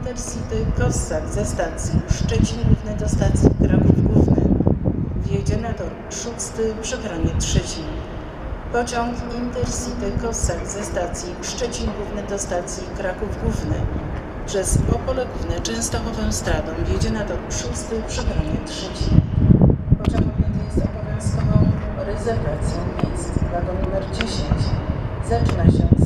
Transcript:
Intercity Kossak ze stacji Szczecin Główny do stacji Kraków Główny. Wjedzie na tor szósty przy peronie trzecim. Pociąg Intercity Kossak ze stacji Szczecin Główny do stacji Kraków Główny. Przez Opole Główne Częstochowę Stradą wjedzie na tor szósty przy peronie trzecim. Pociąg objęty jest obowiązkową rezerwacją miejsc. Wagon numer 10 zaczyna się